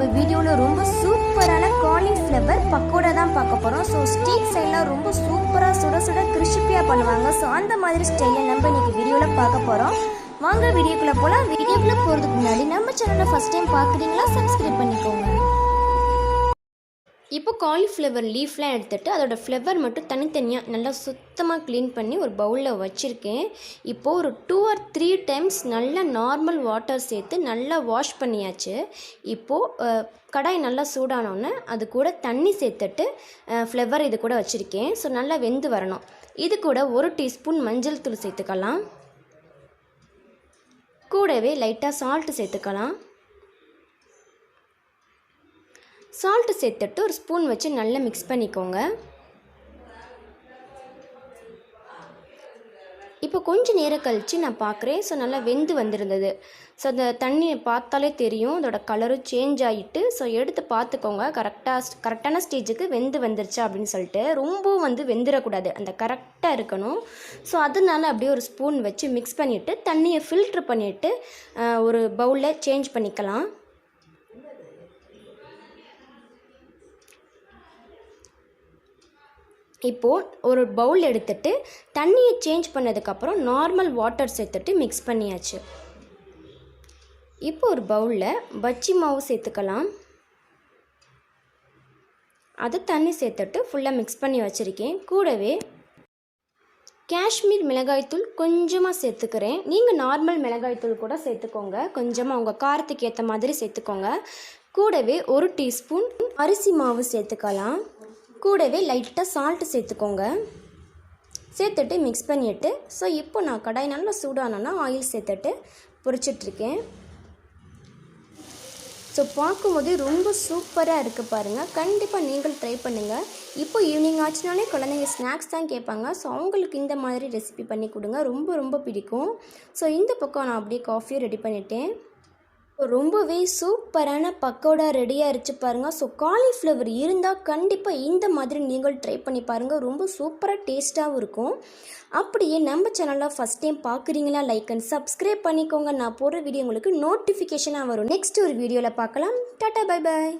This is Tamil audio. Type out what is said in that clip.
நம்ம வீடியோவில் ரொம்ப சூப்பரான காலிஃப்ளவர் பக்கோடா தான் பார்க்க போகிறோம் ஸோ ஸ்டீக் ஸ்டைலில் ரொம்ப சூப்பராக சுட சுட கிறிஸ்பியாக பண்ணுவாங்க. ஸோ அந்த மாதிரி ஸ்டைலில் நம்ம இன்னைக்கு வீடியோவில் பார்க்க போகிறோம் வாங்க வீடியோக்குள்ளே போகலாம் வீடியோக்குள்ளே போகிறதுக்கு முன்னாடி நம்ம சேனலை ஃபஸ்ட் டைம் பார்க்குறீங்களா? சப்ஸ்கிரைப் பண்ணிக்கோங்க. இப்போ காலிஃப்ளவர் லீஃப்லாம் எடுத்துட்டு அதோட ஃப்ளவர் மட்டும் தனித்தனியாக நல்லா சுத்தமாக க்ளீன் பண்ணி ஒரு பவுலில் வச்சுருக்கேன். இப்போது ஒரு டூ ஆர் த்ரீ டைம்ஸ் நல்லா நார்மல் வாட்டர் சேர்த்து நல்லா வாஷ் பண்ணியாச்சு. இப்போது கடாய் நல்லா சூடானோன்னே அது கூட தண்ணி சேர்த்துட்டு ஃப்ளவர் இது கூட வச்சுருக்கேன். ஸோ நல்லா வெந்து வரணும். இது கூட ஒரு டீஸ்பூன் மஞ்சள் தூள் சேர்த்துக்கலாம். கூடவே லைட்டாக சால்ட்டு சேர்த்துக்கலாம். சால்ட்டு சேர்த்துட்டு ஒரு ஸ்பூன் வச்சு நல்லா மிக்ஸ் பண்ணிக்கோங்க. இப்போ கொஞ்சம் நேரம் கழித்து நான் பார்க்குறேன். ஸோ நல்லா வெந்து வந்திருந்தது. ஸோ அந்த தண்ணியை பார்த்தாலே தெரியும். அதோட கலரும் சேஞ்ச் ஆகிட்டு ஸோ எடுத்து பார்த்துக்கோங்க. கரெக்டாக கரெக்டான ஸ்டேஜுக்கு வெந்து வந்துருச்சா அப்படின்னு சொல்லிட்டு. ரொம்ப வந்து வெந்துடக்கூடாது அந்த கரெக்டாக இருக்கணும். ஸோ அதனால அப்படியே ஒரு ஸ்பூன் வச்சு மிக்ஸ் பண்ணிவிட்டு தண்ணியை ஃபில்ட்ரு பண்ணிவிட்டு ஒரு பவுலில் சேஞ்ச் பண்ணிக்கலாம். இப்போது ஒரு பவுல் எடுத்துட்டு தண்ணியை சேஞ்ச் பண்ணதுக்கப்புறம் நார்மல் வாட்டர் சேர்த்துட்டு மிக்ஸ் பண்ணியாச்சு. இப்போ ஒரு பவுலில் பஜ்ஜி மாவு சேர்த்துக்கலாம். அது தண்ணி சேர்த்துட்டு ஃபுல்லாக மிக்ஸ் பண்ணி வச்சுருக்கேன். கூடவே காஷ்மீர் மிளகாய்த்தூள் கொஞ்சமாக சேர்த்துக்கிறேன். நீங்கள் நார்மல் மிளகாய்த்தூள் கூட சேர்த்துக்கோங்க. கொஞ்சமாக உங்கள் காரத்துக்கு ஏற்ற மாதிரி சேர்த்துக்கோங்க. கூடவே ஒரு டீஸ்பூன் அரிசி மாவு சேர்த்துக்கலாம். கூடவே லைட்டாக சால்ட்டு சேர்த்துக்கோங்க. சேர்த்துட்டு மிக்ஸ் பண்ணிவிட்டு ஸோ இப்போ நான் கடாய் நல்லா சூடானோன்னா ஆயில் சேர்த்துட்டு பொரிச்சிட்ருக்கேன். ஸோ பார்க்கும்போது ரொம்ப சூப்பராக இருக்குது பாருங்கள் கண்டிப்பாக நீங்கள் ட்ரை பண்ணுங்கள் இப்போ ஈவினிங் ஆச்சுனாலே குழந்தைங்க ஸ்நாக்ஸ் தான் கேட்பாங்க. ஸோ அவங்களுக்கு இந்த மாதிரி ரெசிபி பண்ணி கொடுங்க. ரொம்ப ரொம்ப பிடிக்கும். ஸோ இந்த பக்கம் நான் அப்படியே காஃபியும் ரெடி பண்ணிட்டேன். ரொம்பவே சூப்பரான பக்கோடா ரெடியாக இருச்சு பாருங்கள் ஸோ காலிஃப்ளவர் இருந்தால் கண்டிப்பாக இந்த மாதிரி நீங்கள் ட்ரை பண்ணி பாருங்கள் ரொம்ப சூப்பராக டேஸ்ட்டாகவும் இருக்கும். அப்படியே நம்ம சேனலில் ஃபஸ்ட் டைம் பார்க்குறீங்களா லைக் அண்ட் சப்ஸ்கிரைப் பண்ணிக்கோங்க. நான் போடுற வீடியோ உங்களுக்கு நோட்டிஃபிகேஷனாக வரும். நெக்ஸ்ட் ஒரு வீடியோவில் பார்க்கலாம். Tata bye bye